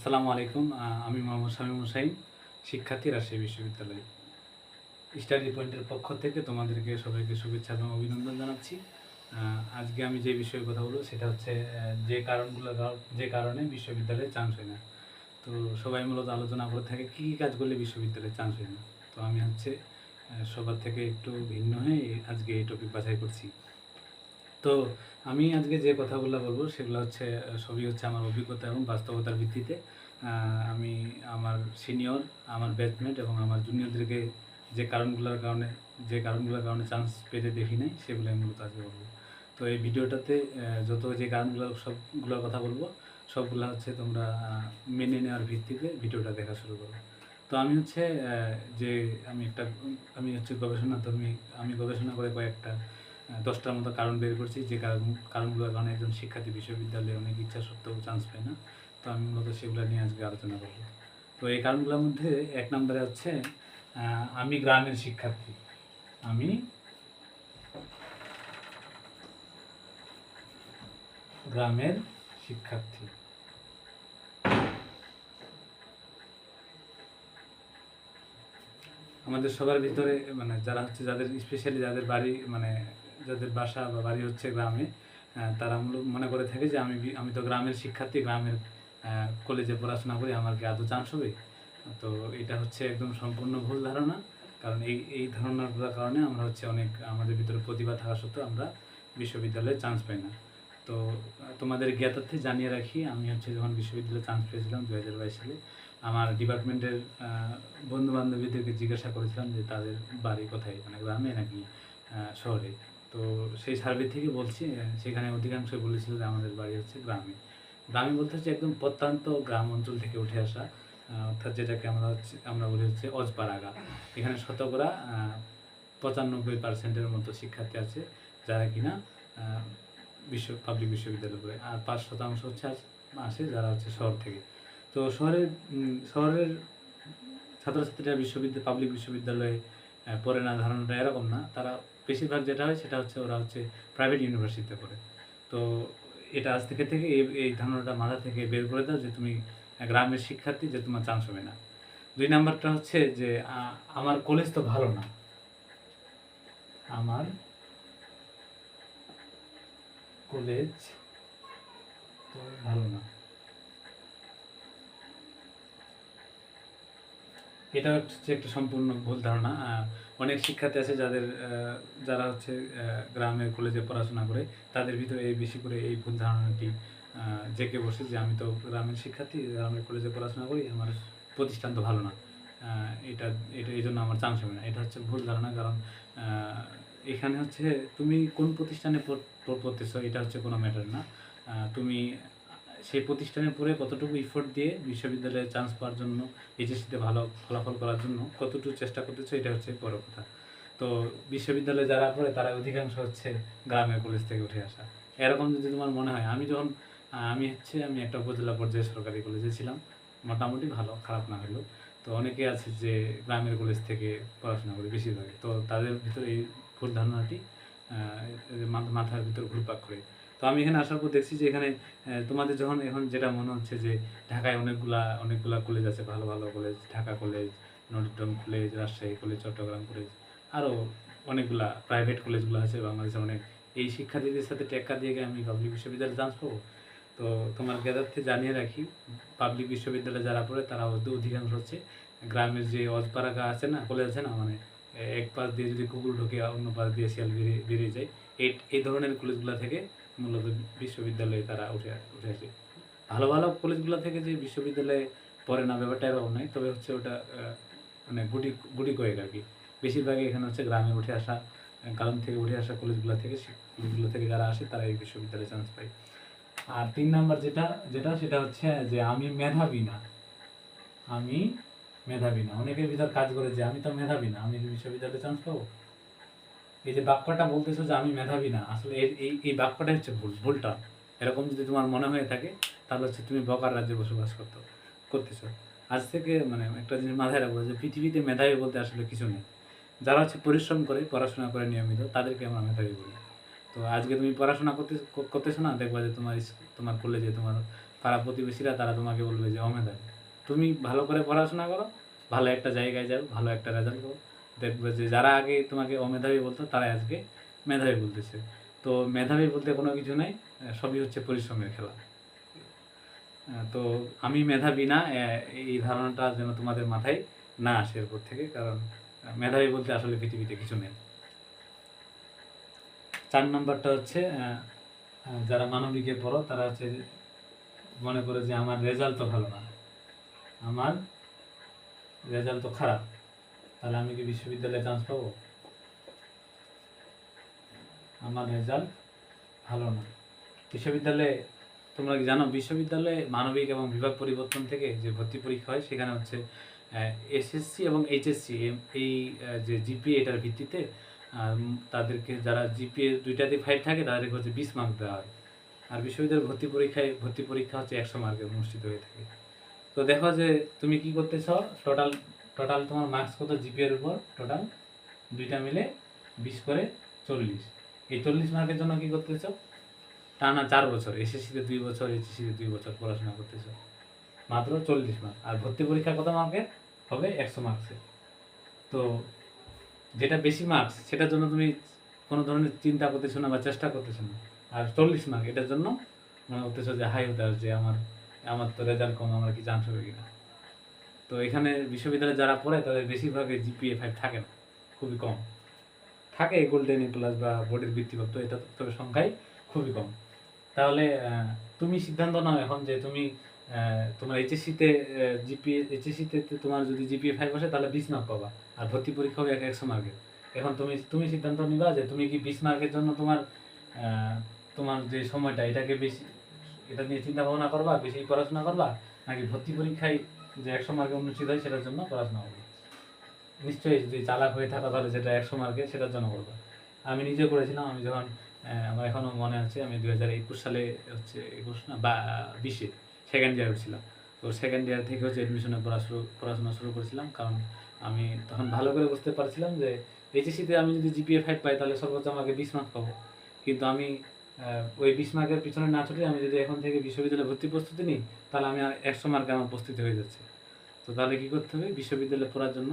আসসালামু আলাইকুম আমি মোহাম্মদ শামীম হুসাইন, শিক্ষার্থী, রাজশাহী বিশ্ববিদ্যালয়। স্টাডি পয়েন্টের পক্ষ থেকে তোমাদেরকে সবাইকে শুভেচ্ছা এবং অভিনন্দন জানাচ্ছি। আজকে আমি যে বিষয়ে কথা বলব সেটা হচ্ছে যে কারণগুলো কার- যে কারণে বিশ্ববিদ্যালয়ে চান্স হয় না। তো সবাই মূলত আলোচনা করে থাকে, কী কী কাজ করলে বিশ্ববিদ্যালয়ে চান্স হয় না? তো আমি হচ্ছে সবার থেকে একটু ভিন্ন হয়ে আজকে এই টপিক বাছাই করছি। তো আমি আজকে যে কথাগুলো বলব সেগুলো হচ্ছে, সবই হচ্ছে আমার অভিজ্ঞতা এবং বাস্তবতার ভিত্তিতে। আমি আমার সিনিয়র আমার ব্যাচমেট এবং আমার জুনিয়রদেরকে যে কারণগুলোর কারণে, যে কারণগুলোর কারণে চান্স পেতে দেখি নাই, সেগুলো আমি মূলত আজকে বলব। তো এই ভিডিওটাতে যত যে কারণগুলো, সবগুলোর কথা বলব, সবগুলো হচ্ছে তোমরা মেনে নেওয়ার ভিত্তিতে ভিডিওটা দেখা শুরু করো। তো আমি হচ্ছে যে আমি একটা, আমি হচ্ছে গবেষণা, তো আমি গবেষণা করে কয়েকটা দশটার মতো কারণ বের করছি, যে কারণ কারণগুলোর কারণে একজন শিক্ষার্থী বিশ্ববিদ্যালয়ে অনেক ইচ্ছা সত্ত্বেও চান্স পায় না। তো আমি মূলত সেগুলো নিয়ে আজকে আলোচনা করব। তো এই কারণগুলোর মধ্যে এক নম্বরে হচ্ছে আমি গ্রামের শিক্ষার্থী। আমি গ্রামের শিক্ষার্থী। আমাদের সবার ভিতরে মানে যারা হচ্ছে যাদের স্পেশালি যাদের বাড়ি মানে যাদের বাসা বা বাড়ি হচ্ছে গ্রামে তারা মূল- মনে করে থাকে যে আমি আমি তো গ্রামের শিক্ষার্থী, গ্রামের কলেজে পড়াশোনা করি, আমার কি আদৌ চান্স হবে? তো এটা হচ্ছে একদম সম্পূর্ণ ভুল ধারণা। কারণ এই এই ধারণাগুলোর কারণে আমরা হচ্ছে অনেক, আমাদের ভিতরে প্রতিভা থাকা সত্ত্বেও আমরা বিশ্ববিদ্যালয়ে চান্স পাই না। তো তোমাদের জ্ঞাতার্থে জানিয়ে রাখি, আমি হচ্ছে যখন বিশ্ববিদ্যালয়ে চান্স পেয়েছিলাম দু হাজার বাইশ সালে, আমার ডিপার্টমেন্টের বন্ধু বান্ধবীদেরকে জিজ্ঞাসা করেছিলাম যে তাদের বাড়ি কোথায় মানে গ্রামে নাকি শহরে? তো সেই সার্ভে থেকে বলছি সেখানে অধিকাংশ বলেছিল যে আমাদের বাড়ি হচ্ছে গ্রামে। গ্রামে বলতে হচ্ছে একদম প্রত্যন্ত গ্রাম অঞ্চল থেকে উঠে আসা অর্থাৎ যেটাকে আমরা হচ্ছে, আমরা বলি হচ্ছে অজপাড়াগা। এখানে শতকরা পঁচানব্বই পার্সেন্টের মতো শিক্ষার্থী আছে যারা কিনা বিশ্ব পাবলিক বিশ্ববিদ্যালয় পড়ে। আর পাঁচ শতাংশ হচ্ছে আসে যারা হচ্ছে শহর থেকে। তো শহরের শহরের ছাত্রছাত্রীরা বিশ্ববিদ্যালয় পাবলিক বিশ্ববিদ্যালয়ে পড়ে না, ধারণাটা এরকম না। তারা বেশিরভাগ যেটা হয় সেটা হচ্ছে ওরা হচ্ছে প্রাইভেট ইউনিভার্সিটিতে পড়ে। তো এটা আজ থেকে থেকে এই ধারণাটা মাথা থেকে বের করে দাও যে তুমি গ্রামের শিক্ষার্থী যে তোমার চান্স হবে না। দুই নাম্বারটা হচ্ছে যে আমার কলেজ তো ভালো না। আমার কলেজ তো ভালো না। এটা হচ্ছে একটা সম্পূর্ণ ভুল ধারণা। অনেক শিক্ষার্থী আছে যাদের যারা হচ্ছে গ্রামের কলেজে পড়াশোনা করে, তাদের ভিতরে এই বেশি করে এই ভুল ধারণাটি জেঁকে বসে যে আমি তো গ্রামের শিক্ষার্থী, গ্রামের কলেজে পড়াশোনা করি, আমার প্রতিষ্ঠান তো ভালো না। এটা এটা, এই জন্য আমার চান্স হবে না। এটা হচ্ছে ভুল ধারণা, কারণ এখানে হচ্ছে তুমি কোন প্রতিষ্ঠানে পড়- পড়- পড়তেছো, এটা হচ্ছে কোনো ম্যাটার না। তুমি সেই প্রতিষ্ঠানে পড়ে কতটুকু ইফোর্ট দিয়ে বিশ্ববিদ্যালয়ে চান্স পাওয়ার জন্য এইচএসসিতে ভালো ফলাফল করার জন্য কতটুকু চেষ্টা করতেছো, এটা হচ্ছে বড় কথা। তো বিশ্ববিদ্যালয়ে যারা পড়ে, তারা অধিকাংশ হচ্ছে গ্রামের কলেজ থেকে উঠে আসা। এরকম যদি তোমার মনে হয়, আমি যখন, আমি হচ্ছে, আমি একটা উপজেলা পর্যায়ে সরকারি কলেজে ছিলাম, মোটামুটি ভালো, খারাপ না হলেও। তো অনেকে আছে যে গ্রামের কলেজ থেকে পড়াশোনা করে বেশিরভাগই। তো তাদের ভিতরে এই ভুল ধারণাটি মাথার ভিতর ঘুরপাক করে। তো আমি এখানে আসার পর দেখছি যে এখানে তোমাদের যখন এখন যেটা মনে হচ্ছে যে ঢাকায় অনেকগুলা অনেকগুলা কলেজ আছে, ভালো ভালো college Dhaka college Notre Dame college Rajshahi college Chattogram college আরও অনেকগুলা প্রাইভেট কলেজগুলো আছে বাংলাদেশে অনেক। এই শিক্ষার্থীদের সাথে টেক্কা দিয়ে গিয়ে আমি পাবলিক বিশ্ববিদ্যালয়ে চান্স পাবো? তো তোমার জ্ঞাতার্থে জানিয়ে রাখি পাবলিক বিশ্ববিদ্যালয়ে যারা পড়ে তারা অধ- অধিকাংশ হচ্ছে গ্রামের যে অজপাড়াগা আছে না কলেজ আছে না মানে এক পাশ দিয়ে যদি কুকুর ঢুকে, অন্য পাশ দিয়ে শিয়াল বেরিয়ে বেরিয়ে যায়। এই এই ধরনের কলেজগুলো থেকে মূলত বিশ্ববিদ্যালয়ে তারা উঠে উঠে আসে। ভালো ভালো কলেজগুলো থেকে যে বিশ্ববিদ্যালয়ে পড়ে না, ব্যাপারটা এরকম নয়, তবে হচ্ছে ওটা মানে গুটি গুটি কয়েক আর কি। বেশিরভাগই এখানে হচ্ছে গ্রামে উঠে আসা গ্রাম থেকে উঠে আসা কলেজগুলো থেকে কলেজগুলো থেকে যারা আসে তারা এই বিশ্ববিদ্যালয়ে চান্স পায়। আর তিন নাম্বার যেটা যেটা সেটা হচ্ছে যে আমি মেধাবী না। আমি মেধাবী না। অনেকের ভিতর কাজ করে যে আমি তো মেধাবী না, আমি বিশ্ববিদ্যালয়ে চান্স পাবো? এই যে বাক্যটা বলতেছো যে আমি মেধাবী না, আসলে এর- এই এই বাক্যটাই হচ্ছে ভুল, ভুলটা। এরকম যদি তোমার মনে হয়ে থাকে, তাহলে হচ্ছে তুমি বকার রাজ্যে বসবাস করতে, করতেছো। আজ থেকে মানে একটা জিনিস মাথায় রাখব যে পৃথিবীতে মেধাবী বলতে আসলে কিছু নেই। যারা হচ্ছে পরিশ্রম করে, পড়াশোনা করে নিয়মিত, তাদেরকে আমরা মেধাবী বলি। তো আজকে তুমি পড়াশোনা করতে, করতেছো না, দেখবা যে তোমার তোমার কলেজে তোমার পাড়া প্রতিবেশীরা, তারা তোমাকে বলবে যে অমেধাবী। তুমি ভালো করে পড়াশোনা করো, ভালো একটা জায়গায় যাও, ভালো একটা রেজাল্ট করো দেখবে যে যারা আগে তোমাকে অমেধাবী বলতো তারা আজকে মেধাবী বলতেছে। তো মেধাবী বলতে কোনো কিছু নাই সবই হচ্ছে পরিশ্রমের খেলা। তো আমি মেধাবী না এই ধারণাটা যেন তোমাদের মাথায় না আসে এরপর থেকে, কারণ মেধাবী বলতে আসলে পৃথিবীতে কিছু নেই। চার নম্বরটা হচ্ছে যারা মানবিকে পড়ো, তারা হচ্ছে মনে করে যে আমার রেজাল্ট তো ভালো না। আমার রেজাল্ট তো খারাপ। তাহলে আমি কি বিশ্ববিদ্যালয়ে চান্স পাবো? আমার রেজাল্ট ভালো না। বিশ্ববিদ্যালয়ে, তোমরা কি জানো, বিশ্ববিদ্যালয়ে মানবিক এবং বিভাগ পরিবর্তন থেকে যে ভর্তি পরীক্ষা হয়, সেখানে হচ্ছে এসএসসি এবং এইচএসসি এই যে জিপিএ এটার ভিত্তিতে তাদেরকে যারা জিপিএ দুইটাতে ফাইভ থাকে, তাদেরকে হচ্ছে বিশ মার্ক দেওয়া হয়। আর বিশ্ববিদ্যালয়ের ভর্তি পরীক্ষায়, ভর্তি পরীক্ষা হচ্ছে একশো মার্কে অনুষ্ঠিত হয়ে থাকে। তো দেখো যে, তুমি কি করতেছ টোটাল টোটাল তোমার মার্কস কত? জিপিএর উপর টোটাল দুইটা মিলে বিশ করে চল্লিশ। এই চল্লিশ মার্কের জন্য কি করতেছ? টানা চার বছর এসএসসিতে দুই বছর এইচএসসিতে দুই বছর পড়াশোনা করতেছ। মাত্র চল্লিশ মার্ক আর ভর্তি পরীক্ষা কত মার্কের হবে একশো মার্কসের তো যেটা বেশি মার্কস সেটার জন্য তুমি কোনো ধরনের চিন্তা করতেছো না বা চেষ্টা করতেছো না। আর চল্লিশ মার্ক এটার জন্য মনে করতেছো যে, হাই হতে যে আমার আমার তো রেজাল্ট কম, আমার কি চান্স হবে কিনা? তো এখানে বিশ্ববিদ্যালয়ে যারা পড়ে, তাদের বেশিরভাগই জিপিএ ফাইভ থাকে না, খুবই কম। থাকে গোল্ডেন এ প্লাস বা বোর্ডের বৃত্তিপ্রাপ্ত এটা তবে সংখ্যাই খুবই কম। তাহলে তুমি সিদ্ধান্ত নাও এখন যে তুমি তোমার এইচএসসিতে জিপিএ এইচএসসিতে তোমার যদি জিপিএ ফাইভ আসে, তাহলে বিশ মার্ক পাবা, আর ভর্তি পরীক্ষা হবে এক- একশো মার্কের এখন তুমি তুমি সিদ্ধান্ত নিবা যে তুমি কি বিশ মার্কের জন্য তোমার তোমার যে সময়টা, এটাকে বেশি, এটা নিয়ে চিন্তা ভাবনা করবা, বেশি পড়াশোনা করবা, নাকি ভর্তি পরীক্ষায় যে একশো মার্কে অনুষ্ঠিত হয় সেটার জন্য পড়াশোনা করবে। নিশ্চয়ই যদি চালাক হয়ে থাকা তাহলে যেটা একশো মার্কে সেটার জন্য করবা। আমি নিজে করেছিলাম, আমি যখন আমার এখনও মনে আছে, আমি দু হাজার একুশ সালে হচ্ছে একুশ না, বা, বিশে সেকেন্ড ইয়ার ছিলাম। তো সেকেন্ড ইয়ার থেকে হচ্ছে অ্যাডমিশনে পড়া শুরু, পড়াশোনা শুরু করেছিলাম। কারণ আমি তখন ভালো করে বুঝতে পারছিলাম যে এইচএসিতে আমি যদি জিপিএ ফাইভ পাই তাহলে সর্বোচ্চ আমাকে বিশ মার্ক পাবো। কিন্তু আমি ওই বিশ মার্কের পিছনে না ছুটে আমি যদি এখন থেকে বিশ্ববিদ্যালয়ে ভর্তি প্রস্তুতি নিই, তাহলে আমি আর একশো মার্কে আমার প্রস্তুতি হয়ে যাচ্ছে। তো তাহলে কী করতে হবে? বিশ্ববিদ্যালয়ে পড়ার জন্য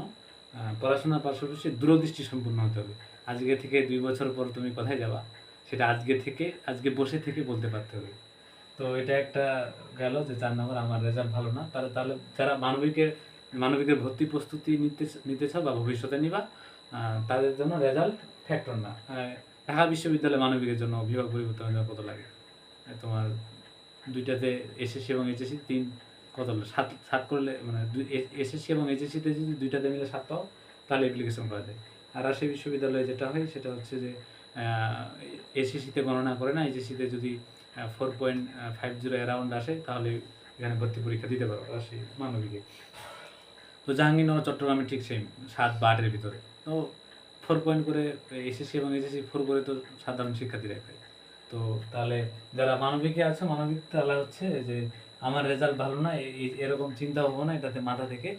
পড়াশোনার পাশাপাশি দূরদৃষ্টি সম্পূর্ণ হতে হবে। আজকে থেকে দুই বছর পর তুমি কোথায় যাবা, সেটা আজকে থেকে, আজকে বসে থেকে বলতে পারতে হবে। তো এটা একটা গেল যে চার নম্বর আমার রেজাল্ট ভালো না। তাহলে তাহলে যারা মানবিকের মানবিকের ভর্তি প্রস্তুতি নিতে নিতে চাও বা ভবিষ্যতে নিবা তাদের জন্য রেজাল্ট ফ্যাক্টর না। ঢাকা বিশ্ববিদ্যালয়ে মানবিকের জন্য বিভাগ পরিবর্তনের জন্য কত লাগে? তোমার দুইটাতে এসএসসি এবং এইচএসসি তিন কত? সাত সাত করলে মানে এসএসসি এবং এইচএসসিতে যদি দুইটাতে মিলে সাত পাও, তাহলে অ্যাপ্লিকেশন করা যায়। আর রাজশাহী বিশ্ববিদ্যালয়ে যেটা হয়, সেটা হচ্ছে যে এসএসসিতে গণনা করে না এইচএসসিতে যদি four point five zero around আসে, তাহলে এখানে ভর্তি পরীক্ষা দিতে পারো রাজশাহী মানবিকে। তো জাহাঙ্গীরনগর, চট্টগ্রামে ঠিক সেম সাত বা আটের ভিতরে। তো ফোর পয়েন্ট করে এসএসসি এবং এইচএসসি ফোর করে তো সাধারণ শিক্ষার্থীরা পায় তো তাহলে যারা মানবিকে আছে, মানবিক তাহলে হচ্ছে যে আমার রেজাল্ট ভালো না এরকম চিন্তা ভাবনা এটাতে মাথা থেকে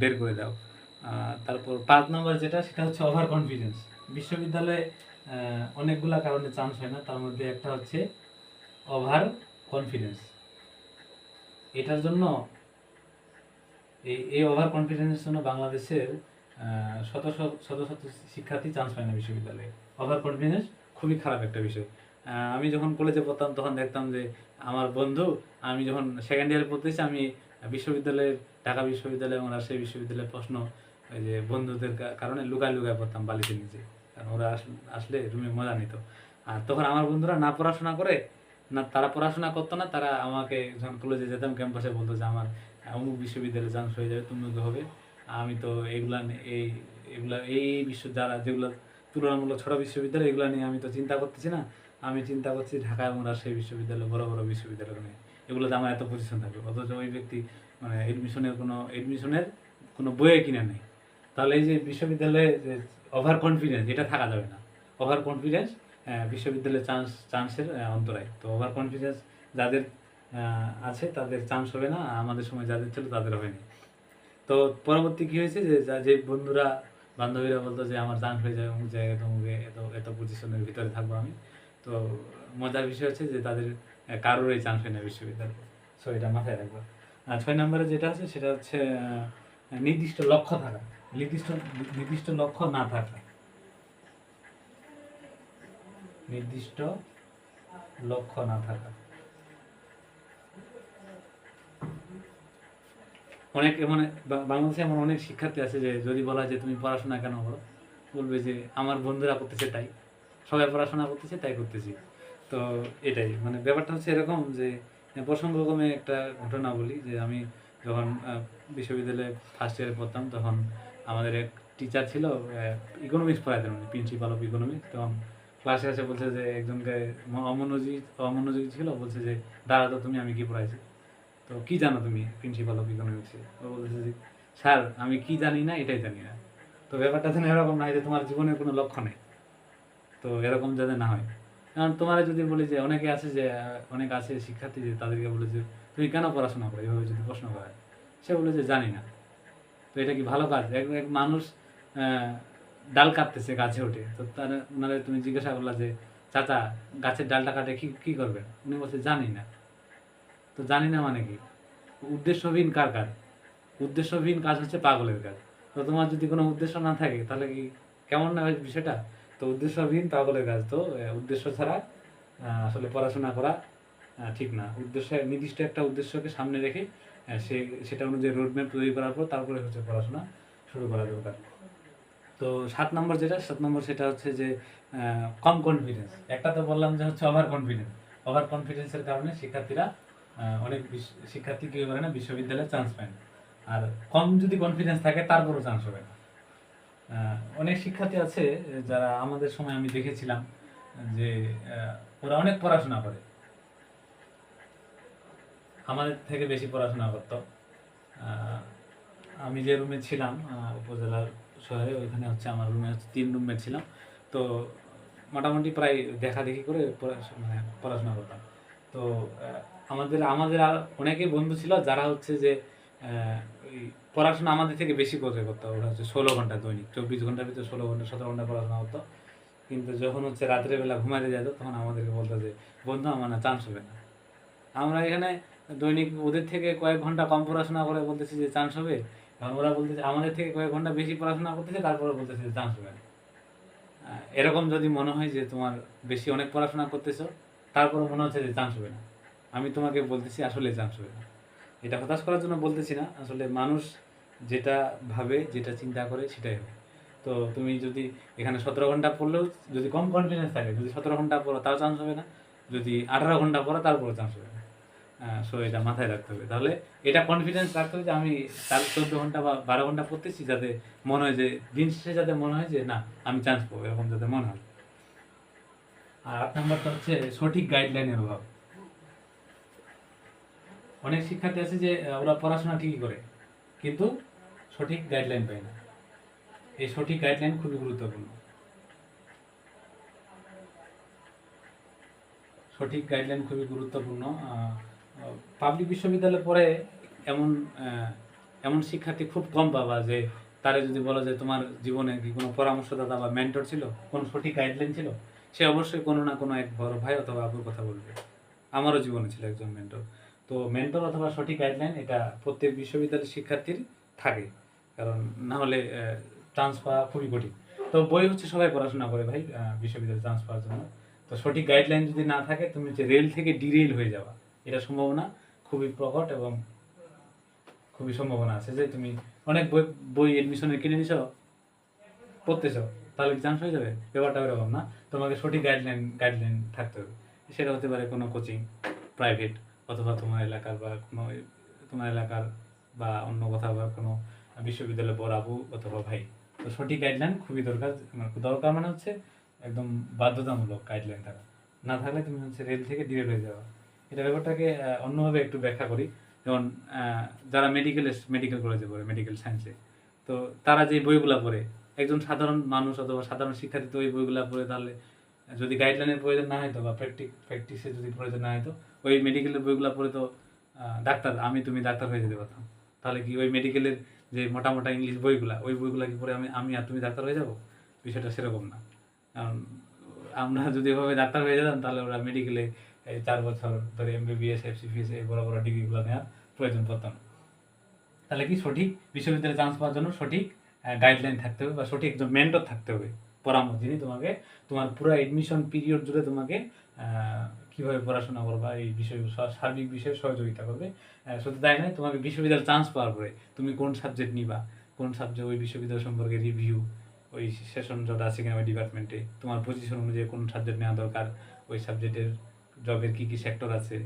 বের করে দাও। তারপর পাঁচ নম্বর যেটা, সেটা হচ্ছে ওভার কনফিডেন্স বিশ্ববিদ্যালয়ে অনেকগুলা কারণে চান্স হয় না, তার মধ্যে একটা হচ্ছে ওভার কনফিডেন্স এটার জন্য এই এই ওভার কনফিডেন্সের জন্য বাংলাদেশের শত শত শত শিক্ষার্থী চান্স পায় না বিশ্ববিদ্যালয়ে। ওভার কনফিডেন্স খুবই খারাপ একটা বিষয়। আমি যখন কলেজে পড়তাম, তখন দেখতাম যে আমার বন্ধু, আমি যখন সেকেন্ড ইয়ারে পড়তেছি, আমি বিশ্ববিদ্যালয়ের ঢাকা বিশ্ববিদ্যালয় এবং রাজশাহী বিশ্ববিদ্যালয়ের প্রশ্ন, ওই যে বন্ধুদের কারণে লুকায় লুকায় পড়তাম বালিতে নিচে। কারণ ওরা আস- আসলে রুমে মজা নিত। আর তখন আমার বন্ধুরা না পড়াশোনা করে, না তারা পড়াশোনা করতো না, তারা আমাকে যখন কলেজে যেতাম ক্যাম্পাসে বলতো যে আমার অমুক বিশ্ববিদ্যালয়ে চান্স হয়ে যাবে, তুমি হবে। আমি তো এগুলা নি- এই এগুলা, এই এই বিশ্ব যারা যেগুলো তুলনামূলক ছোট বিশ্ববিদ্যালয়, এগুলো নিয়ে আমি তো চিন্তা করতেছি না। আমি চিন্তা করছি ঢাকা এবং রাজশাহী বিশ্ববিদ্যালয়, বড় বড় বিশ্ববিদ্যালয় নিয়ে। এগুলোতে আমার এত পজিশন থাকবে অথচ ওই ব্যক্তি মানে এডমিশনের কোনো এডমিশনের কোনো বইয়ে কিনে নেই। তাহলে এই যে বিশ্ববিদ্যালয়ে যে ওভার কনফিডেন্স এটা থাকা যাবে না। ওভার কনফিডেন্স বিশ্ববিদ্যালয়ে চান্স চান্সের অন্তরায়। তো ওভার কনফিডেন্স যাদের আছে তাদের চান্স হবে না, আমাদের সময় যাদের ছিল তাদের হয়নি তো পরবর্তী কি হয়েছে যে যা- বন্ধুরা বান্ধবীরা বলতো যে আমার চান্স হয়ে যাবে অমুক জায়গায় তমুকে এত এত পজিশনের ভিতরে থাকব আমি। তো মজার বিষয় হচ্ছে যে তাদের আহ, কারোরই চান্স হয় না বিশ্ববিদ্যালয়ে। সো এটা মাথায় রাখব। আর ছয় নম্বরে যেটা আছে সেটা হচ্ছে নির্দিষ্ট লক্ষ্য থাকা। নির্দিষ্ট নির্দিষ্ট লক্ষ্য না থাকা। নির্দিষ্ট লক্ষ্য না থাকা। অনেক মানে বাংলাদেশে এমন অনেক শিক্ষার্থী আছে যে যদি বলা যে তুমি পড়াশোনা কেন করো, বলবে যে আমার বন্ধুরা করতেছে তাই, সবাই পড়াশোনা করতেছে তাই করতেছি। তো এটাই মানে ব্যাপারটা হচ্ছে এরকম যে প্রসঙ্গক্রমে একটা ঘটনা বলি, যে আমি যখন বিশ্ববিদ্যালয়ে ফার্স্ট ইয়ারে পড়তাম, তখন আমাদের এক টিচার ছিল ইকোনমিক্স পড়াতেন উনি প্রিন্সিপাল অফ ইকোনমিক্স তখন ক্লাসে এসে বলছে যে, একজনকে অমনোযোগী অমনোযোগী ছিল, বলছে যে দাঁড়া তো, তুমি আমি কি পড়াইছি? তো কি জানো তুমি প্রিন্সিপাল অফ ইকোনমিক্সে ও বলছে যে, স্যার, আমি কি জানি না, এটাই জানি না। তো ব্যাপারটা যেন এরকম না হয় যে তোমার জীবনের কোনো লক্ষ্য নেই। তো এরকম যাতে না হয়। কারণ তোমার যদি বলি যে, অনেকে আছে যে অনেক আছে শিক্ষার্থী যে তাদেরকে বলে যে, তুমি কেন পড়াশোনা করো? এভাবে যদি প্রশ্ন করা সে বলে যে, জানি না। তো এটা কি ভালো কাজ? এক এক মানুষ ডাল কাটতেছে গাছে ওঠে তো তার ওনারে তুমি জিজ্ঞাসা করলা যে, চাচা, গাছের ডালটা কাটে কি, কী করবেন? উনি বলছে, জানি না। তো জানি না মানে কি। উদ্দেশ্যহীন কার কাজ উদ্দেশ্যহীন কাজ হচ্ছে পাগলের কাজ। তো তোমার যদি কোনো উদ্দেশ্য না থাকে, তাহলে কি কেমন না বিষয়টা? তো উদ্দেশ্যহীন পাগলের কাজ। তো উদ্দেশ্য ছাড়া আসলে পড়াশোনা করা ঠিক না। উদ্দেশ্য, নির্দিষ্ট একটা উদ্দেশ্যকে সামনে রেখে সে, সেটা অনুযায়ী রোডম্যাপ তৈরি করার পর তারপরে হচ্ছে পড়াশোনা শুরু করা দরকার। তো সাত নম্বর যেটা, সাত নম্বর সেটা হচ্ছে যে কম কনফিডেন্স একটা তো বললাম যে হচ্ছে ওভার কনফিডেন্স ওভার কনফিডেন্সের কারণে শিক্ষার্থীরা অনেক শিক্ষার্থী কি করে না, বিশ্ববিদ্যালয়ে চান্স পায় না। আর কম যদি কনফিডেন্স থাকে, তারপরও চান্স হবে না। অনেক শিক্ষার্থী আছে যারা আমাদের সময় আমি দেখেছিলাম, যে ওরা অনেক পড়াশোনা করে। আমাদের থেকে বেশি পড়াশোনা করতো। আমি যে রুমে ছিলাম উপজেলার শহরে, ওইখানে হচ্ছে আমার রুমে হচ্ছে তিন রুমমেট ছিলাম। তো মোটামুটি প্রায় দেখা দেখি করে মানে পড়াশোনা করতাম। তো আমাদের আমাদের আর অনেকেই বন্ধু ছিল যারা হচ্ছে যে পড়াশোনা আমাদের থেকে বেশি করে করতো। ওরা হচ্ছে ষোলো ঘণ্টা দৈনিক, চব্বিশ ঘণ্টার ভিতরে ষোলো ঘণ্টা, সতেরো ঘণ্টা পড়াশোনা করতো। কিন্তু যখন হচ্ছে রাত্রে বেলা ঘুমাতে যেত, তখন আমাদেরকে বলতো যে, বন্ধু, আমার না চান্স হবে না। আমরা এখানে দৈনিক ওদের থেকে কয়েক ঘণ্টা কম পড়াশোনা করে বলতেছি যে চান্স হবে? এখন ওরা বলতেছে, আমাদের থেকে কয়েক ঘণ্টা বেশি পড়াশোনা করতেছে, তারপরে বলতেছে যে চান্স হবে না। এরকম যদি মনে হয় যে, তোমার বেশি অনেক পড়াশোনা করতেছো, তারপরে মনে হচ্ছে যে চান্স হবে না। আমি তোমাকে বলতেছি, আসলে চান্স হবে না এটা হতাশ করার জন্য বলতেছি না, আসলে মানুষ যেটা ভাবে, যেটা চিন্তা করে, সেটাই হবে তো তুমি যদি এখানে সতেরো ঘণ্টা পড়লেও যদি কম কনফিডেন্স থাকে, যদি সতেরো ঘণ্টা পড়ো তাও চান্স হবে না, যদি আঠারো ঘণ্টা পড়ো তারপরে চান্স হবে না। সো এটা মাথায় রাখতে হবে। তাহলে এটা কনফিডেন্স রাখতে হবে যে আমি তার চোদ্দ ঘণ্টা বা বারো ঘণ্টা পড়তেছি যাতে মনে হয় যে, দিন শেষে যাতে মনে হয় যে, না, আমি চান্স পাবো, এরকম যাতে মনে হয়। আর আট নম্বরটা হচ্ছে সঠিক গাইডলাইনের অভাব। অনেক শিক্ষার্থী আছে যে ওরা পড়াশোনা ঠিকই করে, কিন্তু সঠিক গাইডলাইন পায় না। এই সঠিক গাইডলাইন খুবই গুরুত্বপূর্ণ। সঠিক গাইডলাইন খুবই গুরুত্বপূর্ণ। পাবলিক বিশ্ববিদ্যালয়ে পড়ে এমন এমন শিক্ষার্থী খুব কম পাবা যে, তারা যদি বলো যে, তোমার জীবনে কি কোনো পরামর্শদাতা বা মেন্টর ছিল? কোনো সঠিক গাইডলাইন ছিল? সে অবশ্যই কোনো না কোনো এক বড় ভাই অথবা আপুর কথা বলবে। আমারও জীবনে ছিল একজন মেন্টর তো মেন্টর অথবা সঠিক গাইডলাইন এটা প্রত্যেক বিশ্ববিদ্যালয়ের শিক্ষার্থীর থাকে। কারণ না হলে চান্স পাওয়া খুবই কঠিন। তো বই হচ্ছে সবাই পড়াশোনা করে ভাই বিশ্ববিদ্যালয়ে চান্স পাওয়ার জন্য। তো সঠিক গাইডলাইন যদি না থাকে, তুমি হচ্ছে রেল থেকে ডিরেল হয়ে যাওয়া এটা সম্ভাবনা খুবই প্রকট এবং খুবই সম্ভাবনা আছে যে তুমি অনেক বই বই এডমিশনে কিনে নিছো, পড়তেছো, তাহলে চান্স হয়ে যাবে? ব্যাপারটা ওরকম না। তোমাকে সঠিক গাইডলাইন গাইডলাইন থাকতে হবে। সেটা হতে পারে কোনো কোচিং প্রাইভেট অথবা তোমার এলাকার বা কোনো, তোমার এলাকার বা অন্য কোথাও বা কোনো বিশ্ববিদ্যালয়ে পড়াবো অথবা ভাই। তো সঠিক গাইডলাইন খুবই দরকার মানে দরকার মানে হচ্ছে একদম বাধ্যতামূলক গাইডলাইন থাকা না থাকলে তুমি হচ্ছে রেল থেকে ডিরেল হয়ে যাওয়া এটা ব্যাপারটাকে অন্যভাবে একটু ব্যাখ্যা করি। যেমন যারা মেডিকেলে মেডিকেল কলেজে পড়ে মেডিকেল সায়েন্সে তো তারা যে বইগুলো পড়ে, একজন সাধারণ মানুষ অথবা সাধারণ শিক্ষার্থী তো ওই বইগুলো পড়ে তাহলে যদি গাইডলাইনের প্রয়োজন না হতো বা প্র্যাকটিক প্র্যাকটিসের যদি প্রয়োজন না হতো ওই মেডিকেলের বইগুলো পড়ে তো ডাক্তার, আমি তুমি ডাক্তার হয়ে যেতে পারতাম। তাহলে কি ওই মেডিকেলের যে মোটা মোটা ইংলিশ বইগুলো, ওই বইগুলো কি পড়ে আমি আমি আর তুমি ডাক্তার হয়ে যাব? বিষয়টা সেরকম না। কারণ আমরা যদি এভাবে ডাক্তার হয়ে যেতাম, তাহলে ওরা মেডিকেলে এই চার বছর ধরে এমবিবিএস এফসিপিএস এই বড় বড় ডিগ্রিগুলো নেওয়ার প্রয়োজন পড়তো না। তাহলে কি সঠিক? বিশ্ববিদ্যালয়ে চান্স পাওয়ার জন্য সঠিক গাইডলাইন থাকতে হবে বা সঠিক একজন মেন্টর থাকতে হবে। পরামর্শ যিনি তোমাকে, তোমার পুরো এডমিশন পিরিয়ড জুড়ে তোমাকে কীভাবে পড়াশোনা করবা, এই বিষয় সার্বিক বিষয়ে সহযোগিতা করবে। শুধু তাই নয়, তোমাকে বিশ্ববিদ্যালয়ে চান্স পাওয়ার পরে তুমি কোন সাবজেক্ট নিবা, কোন সাবজেক্ট ওই বিশ্ববিদ্যালয় সম্পর্কে রিভিউ ওই সেশন যেটা আছে কিনা ডিপার্টমেন্টে তোমার পজিশন অনুযায়ী কোন সাবজেক্ট নেওয়া দরকার, ওই সাবজেক্টের জবের কী কী সেক্টর আছে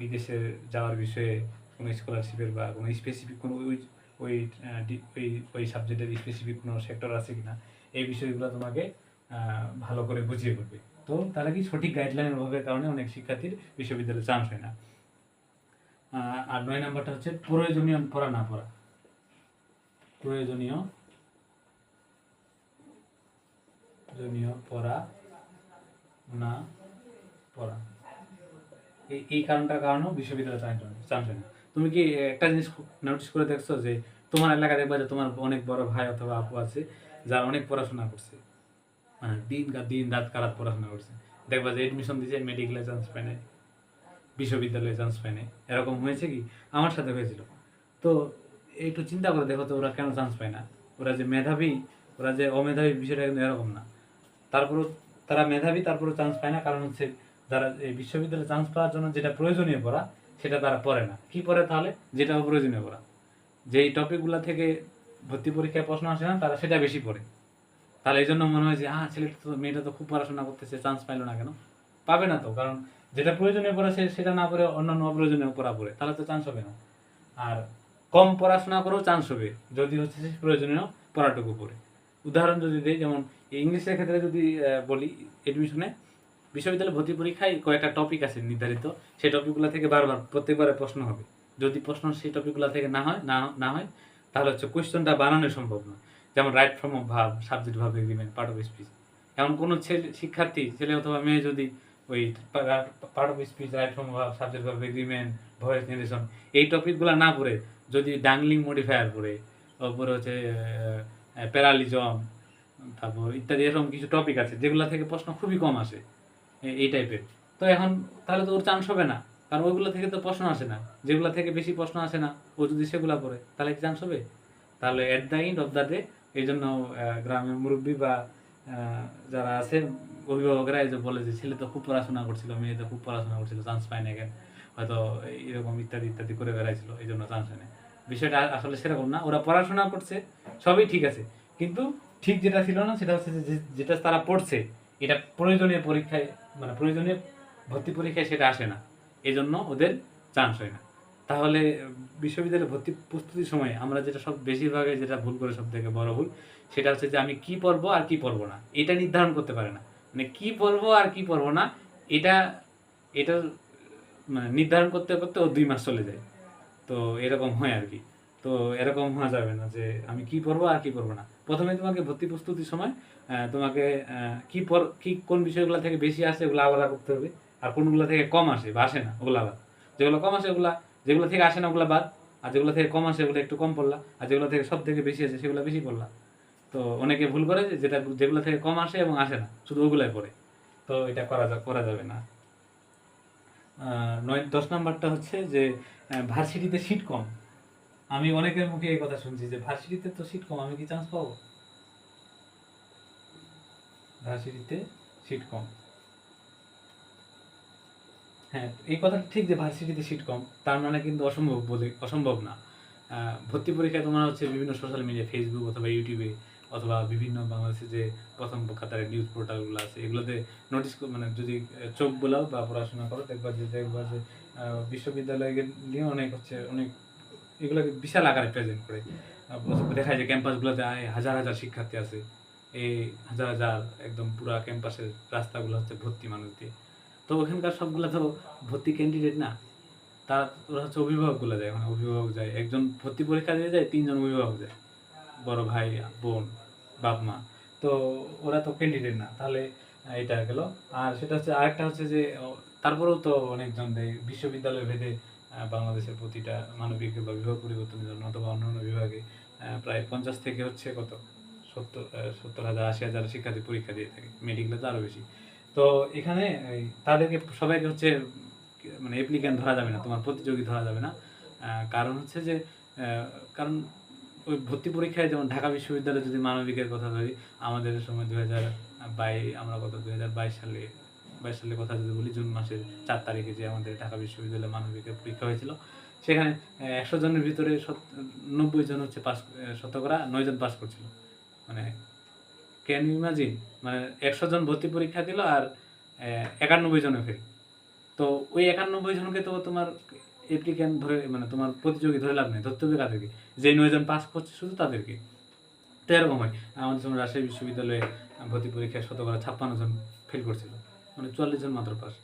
বিদেশে যাওয়ার বিষয়ে কোনো স্কলারশিপের বা কোনো স্পেসিফিক কোনো ওই ওই ওই ওই সাবজেক্টের স্পেসিফিক কোনো সেক্টর আছে কিনা, এই বিষয়গুলো তোমাকে ভালো করে বুঝিয়ে পড়বে তো তারা কি সঠিক গাইডলাইনের অভাবের কারণে অনেক শিক্ষার্থীর বিশ্ববিদ্যালয়ে চান্স হয় না? আর নয় নাম্বারটা হচ্ছে প্রয়োজনীয় পড়া, না পড়া। প্রয়োজনীয় পড়া, না পড়া। এই এই কারণটার কারণেও বিশ্ববিদ্যালয়ে চান্স চান্স হয় না। তুমি কি একটা জিনিস নোটিস করে দেখছ যে তোমার এলাকায় দেখবা যে তোমার অনেক বড় ভাই অথবা আপু আছে, যারা অনেক পড়াশোনা করছে? মানে দিন দিন রাত কারাত পড়াশোনা করছে। দেখবা যে এডমিশন দিয়েছে মেডিকেলে চান্স পায় নাই, বিশ্ববিদ্যালয়ে চান্স পায় নাই। এরকম হয়েছে কি? আমার সাথে হয়েছিল। তো একটু চিন্তা করে দেখো তো ওরা কেন চান্স পায় না? ওরা যে মেধাবী, ওরা যে অমেধাবী বিষয়টা কিন্তু এরকম না। তারপরও তারা মেধাবী, তারপরেও চান্স পায় না। কারণ হচ্ছে যারা এই বিশ্ববিদ্যালয়ে চান্স পাওয়ার জন্য যেটা প্রয়োজনীয় পড়া, সেটা তারা পড়ে না। কি পড়ে তাহলে? যেটা অপ্রয়োজনীয় পড়া। যেই টপিকগুলো থেকে ভর্তি পরীক্ষায় প্রশ্ন আসে না, তারা সেটা বেশি পড়ে। তাহলে এই জন্য মনে হয় যে হ্যাঁ ছেলেটা তো, মেয়েটা তো খুব পড়াশোনা করতেছে চান্স পাইলো না কেন? পাবে না তো, কারণ যেটা প্রয়োজনীয় পড়া সে, সেটা না পড়ে অন্যান্য অপ্রয়োজনীয় পড়া পড়ে, তাহলে তো চান্স হবে না। আর কম পড়াশোনা করেও চান্স হবে, যদি হচ্ছে সে প্রয়োজনীয় পড়াটুকু পড়ে। উদাহরণ যদি দিই, যেমন ইংলিশের ক্ষেত্রে যদি বলি এডমিশনে বিশ্ববিদ্যালয় ভর্তি পরীক্ষায় কয়েকটা টপিক আছে নির্ধারিত সেই টপিকগুলো থেকে বারবার প্রত্যেকবারে প্রশ্ন হবে। যদি প্রশ্ন সেই টপিকগুলো থেকে না হয়, না না হয়, তাহলে হচ্ছে কোয়েশ্চনটা বানানো সম্ভব না যেমন right form verb subject verb agreement part of speech এমন কোনো ছেলে, শিক্ষার্থী, ছেলে অথবা মেয়ে যদি ওই part of speech right form verb subject verb agreement voice generation এই টপিকগুলো না পড়ে, যদি ডাংলিং মডিফায়ার পড়ে, তারপরে হচ্ছে প্যারালিজম তারপর ইত্যাদি এরকম কিছু টপিক আছে, যেগুলো থেকে প্রশ্ন খুবই কম আসে এই টাইপের তো এখন তাহলে তো ওর চান্স হবে না, কারণ ওইগুলো থেকে তো প্রশ্ন আসে না, যেগুলো থেকে বেশি প্রশ্ন আসে না, ও যদি সেগুলো পড়ে, তাহলে কি চান্স হবে? তাহলে at the end of the day এই জন্য গ্রামের মুরব্বী বা যারা আছে অভিভাবকরা এই যে বলে যে ছেলে তো খুব পড়াশোনা করছিল, মেয়ে তো খুব পড়াশোনা করছিল চান্স পায় না কেন? হয়তো এরকম ইত্যাদি ইত্যাদি করে বেড়াইছিল এই জন্য চান্স হয় না বিষয়টা আসলে সেরকম না, ওরা পড়াশোনা করছে, সবই ঠিক আছে। কিন্তু ঠিক যেটা ছিল না, সেটা হচ্ছে যেটা তারা পড়ছে, এটা প্রয়োজনীয় পরীক্ষায় মানে প্রয়োজনীয় ভর্তি পরীক্ষায় সেটা আসে না। এই জন্য ওদের চান্স হয় না। তাহলে বিশ্ববিদ্যালয়ে ভর্তি প্রস্তুতির সময় আমরা যেটা সব বেশিরভাগে যেটা ভুল করে সব থেকে বড় ভুল, সেটা হচ্ছে যে আমি কি পড়ব আর কি পড়ব না। এটা নির্ধারণ করতে পারে না। মানে কি পড়ব আর কি পড়ব না, এটা এটা মানে নির্ধারণ করতে করতে ও দুই মাস চলে যায়। তো এরকম হয় আর কি। তো এরকম হওয়া যাবে না যে আমি কি পড়ব আর কি পড়ব না। প্রথমে তোমাকে ভর্তি প্রস্তুতির সময় তোমাকে কি পর কি কোন বিষয়গুলো থেকে বেশি আসে ওগুলো আলাদা করতে হবে। আর কোনগুলো থেকে কম আসে বা আসে না, ওগুলো আলাদা। যেগুলো কম আসে ওগুলা যেগুলো থেকে আসে না ওগুলো বাদ, আর যেগুলো থেকে কম আসে ওগুলো একটু কম পড়লা, আর যেগুলো থেকে সব থেকে বেশি আসে সেগুলো বেশি পড়লা। তো অনেকে ভুল করে যে যেটা যেগুলো থেকে কম আসে এবং আসে না, শুধু ওগুলাই পড়ে। তো এটা করা করা যাবে না। নয়, দশ নম্বরটা হচ্ছে যে ভার্সিটিতে সিট কম। আমি অনেকের মুখে এই কথা শুনছি যে, ভার্সিটিতে তো সিট কম, আমি কি চান্স পাবো? ভার্সিটিতে সিট কম। হ্যাঁ এই কথাটা ঠিক যে ভার্সিটিতে সিট কম তার মানে কিন্তু অসম্ভব বলে, অসম্ভব না। ভর্তি পরীক্ষায় তোমার হচ্ছে বিভিন্ন সোশ্যাল মিডিয়া ফেসবুক অথবা ইউটিউবে অথবা বিভিন্ন বাংলাদেশে যে প্রথম কাতারের নিউজ পোর্টালগুলো আছে, এগুলোতে নোটিস মানে যদি চোখ বোলাও বা পড়াশোনা করো, দেখবা যে দেখবা যে বিশ্ববিদ্যালয়ে নিয়ে অনেক হচ্ছে, অনেক এগুলোকে বিশাল আকারে প্রেজেন্ট করে। দেখা যায় ক্যাম্পাসগুলোতে হাজার হাজার শিক্ষার্থী আছে। এই হাজার হাজার একদম পুরা ক্যাম্পাসের রাস্তাগুলো হচ্ছে ভর্তি মানুষ দিয়ে তো ওখানকার সবগুলো তো ভর্তি ক্যান্ডিডেট না, তার ওরা হচ্ছে অভিভাবকগুলো যায় মানে অভিভাবক যায়, একজন ভর্তি পরীক্ষা দিয়ে যায়, তিনজন অভিভাবক যায়, বড় ভাই, বোন, বাপ, মা, তো ওরা তো ক্যান্ডিডেট না, তাহলে এটা গেল। আর সেটা হচ্ছে আরেকটা হচ্ছে যে তারপরেও তো অনেকজন দেয়, বিশ্ববিদ্যালয় ভেদে বাংলাদেশের প্রতিটা মানবিক বা বিভাগ পরিবর্তনের জন্য অথবা অন্যান্য বিভাগে প্রায় পঞ্চাশ থেকে হচ্ছে কত? সত্তর সত্তর হাজার, আশি হাজার শিক্ষার্থী পরীক্ষা দিয়ে থাকে মেডিকেলে তো আরও বেশি। তো এখানে তাদেরকে সবাইকে হচ্ছে মানে অ্যাপ্লিক্যান্ট ধরা যাবে না, তোমার প্রতিযোগী ধরা যাবে না। কারণ হচ্ছে যে কারণ ওই ভর্তি পরীক্ষায় যেমন ঢাকা বিশ্ববিদ্যালয়ে যদি মানবিকের কথা ধরি, আমাদের সময় দু হাজার আমরা কত দু হাজার বাইশ সালে, বাইশ সালের কথা যদি বলি, জুন মাসের চার তারিখে যে আমাদের ঢাকা বিশ্ববিদ্যালয়ে মানবিকের পরীক্ষা হয়েছিল, সেখানে একশো জনের ভিতরে নব্বই জন হচ্ছে পাস শতকরা নয় জন পাস করছিল। মানে ক্যান ইউ ইমাজিন মানে একশো জন ভর্তি পরীক্ষা দিল আর একানব্বই জনে ফেল তো ওই একানব্বই জনকে তো তোমার অ্যাপ্লিক্যান্ট ধরে মানে তোমার প্রতিযোগী ধরে লাভ নেই, ধরতে হবে কাদেরকে? যে নয়জন পাস করছে শুধু তাদেরকে। তো এরকম হয়। আমাদের সময় রাজশাহী বিশ্ববিদ্যালয়ে ভর্তি পরীক্ষায় শতকরা ছাপ্পান্ন জন ফেল করছিল। মানে চুয়াল্লিশ জন মাত্র পাস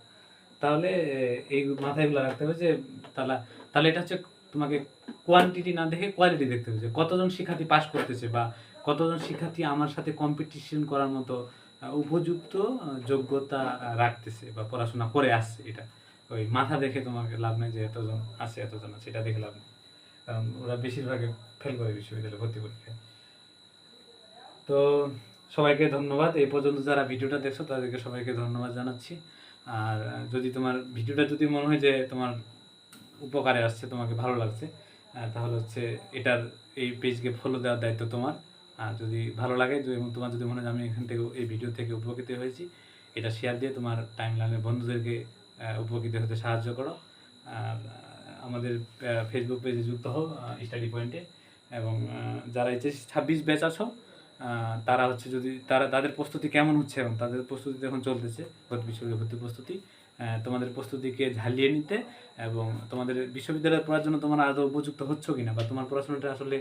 তাহলে এই মাথায় এগুলো রাখতে হবে যে তাহলে তাহলে এটা হচ্ছে তোমাকে কোয়ান্টিটি না দেখে কোয়ালিটি দেখতে হবে যে কতজন শিক্ষার্থী পাস করতেছে বা কতজন শিক্ষার্থী আমার সাথে কম্পিটিশন করার মতো উপযুক্ত যোগ্যতা রাখতেছে বা পড়াশোনা করে আসছে এটা। ওই মাথা দেখে তোমাকে লাভ নেই যে এতজন আছে এতজন আছে, এটা দেখে লাভ নেই। কারণ ওরা বেশিরভাগে ফেল করে বিশ্ববিদ্যালয়ে ভর্তি পরীক্ষায়। তো সবাইকে ধন্যবাদ। এই পর্যন্ত যারা ভিডিওটা দেখছ, তাদেরকে সবাইকে ধন্যবাদ জানাচ্ছি। আর যদি তোমার ভিডিওটা যদি মনে হয় যে তোমার উপকারে আসছে, তোমাকে ভালো লাগছে তাহলে হচ্ছে এটার, এই পেজকে ফলো দেওয়ার দায়িত্ব তোমার। যদি ভালো লাগে এবং তোমার যদি মনে হয় আমি এখান থেকে এই ভিডিও থেকে উপকৃত হয়েছি, এটা শেয়ার দিয়ে তোমার টাইম লাইনের বন্ধুদেরকে উপকৃত হতে সাহায্য করো। আর আমাদের ফেসবুক পেজে যুক্ত হও স্টাডি পয়েন্টে এবং যারা এইচএস ছাব্বিশ ব্যাচ আছো তারা হচ্ছে যদি, তারা, তাদের প্রস্তুতি কেমন হচ্ছে এবং তাদের প্রস্তুতি এখন চলতেছে, ভর্তি বিশ্ববিদ্যালয় ভর্তি প্রস্তুতি তোমাদের প্রস্তুতিকে ঝালিয়ে নিতে এবং তোমাদের বিশ্ববিদ্যালয়ে পড়ার জন্য তোমার আদৌ উপযুক্ত হচ্ছে কিনা বা তোমার পড়াশোনাটা আসলে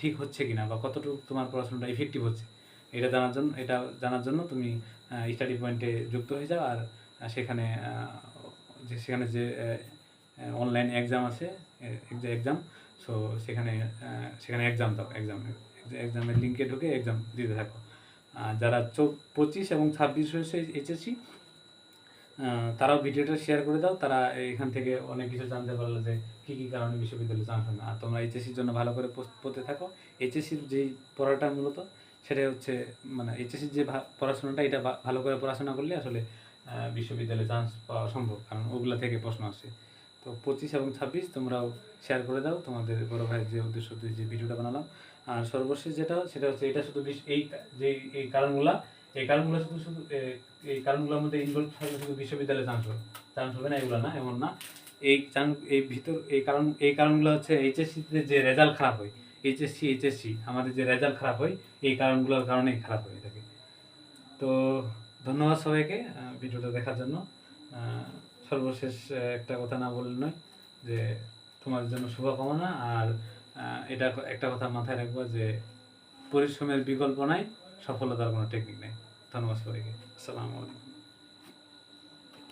ঠিক হচ্ছে কিনা বা কতটুকু তোমার পড়াশোনাটা ইফেক্টিভ হচ্ছে, এটা জানার জন্য, এটা জানার জন্য তুমি স্টাডি পয়েন্টে যুক্ত হয়ে যাও আর সেখানে যে সেখানে যে অনলাইন এক্সাম আছে এক্সাম সো সেখানে সেখানে এক্সাম দাও এক্সাম এক্সামের লিঙ্কে ঢুকে এক্সাম দিতে থাকো। যারা চৌ, পঁচিশ এবং ছাব্বিশ হয়েছে, এইচএসসি তারাও ভিডিওটা শেয়ার করে দাও। তারা এখান থেকে অনেক কিছু জানতে পারল যে কী কী কারণে বিশ্ববিদ্যালয়ে চান্স না। আর তোমরা এইচএসসির জন্য ভালো করে পড়তে থাকো। এইচএসসির যেই পড়াটা মূলত সেটা হচ্ছে মানে এইচএসসির যে পড়াশোনাটা, এটা ভালো করে পড়াশোনা করলে আসলে বিশ্ববিদ্যালয়ে চান্স পাওয়া সম্ভব। কারণ ওগুলা থেকে প্রশ্ন আসে। তো পঁচিশ এবং ছাব্বিশ তোমরাও শেয়ার করে দাও। তোমাদের বড় ভাইয়ের যে উদ্দেশ্য যে ভিডিওটা বানালাম। আর সর্বশেষ যেটা, সেটা হচ্ছে, এটা শুধু এই যে এই কারণগুলা এই কারণগুলো শুধু শুধু এই কারণগুলোর মধ্যে ইনভলভ থাকলে শুধু বিশ্ববিদ্যালয়ে চান্স হবে চান্স হবে না এগুলো না, এমন না। এই চান, এই ভিতর, এই কারণ, এই কারণগুলো হচ্ছে এইচএসসিতে যে রেজাল্ট খারাপ হয়, এইচএসসি এইচএসসি, আমাদের যে রেজাল্ট খারাপ হয়, এই কারণগুলোর কারণেই খারাপ হয়ে থাকে তো ধন্যবাদ সবাইকে ভিডিওটা দেখার জন্য। সর্বশেষ একটা কথা না বললে নয়, যে তোমাদের জন্য শুভকামনা, আর এটা একটা কথা মাথায় রাখব যে পরিশ্রমের বিকল্প নাই, সফলতার কোনো টেকনিক নেই। ধন্যবাদ সবাইকে আসসালামু আলাইকুম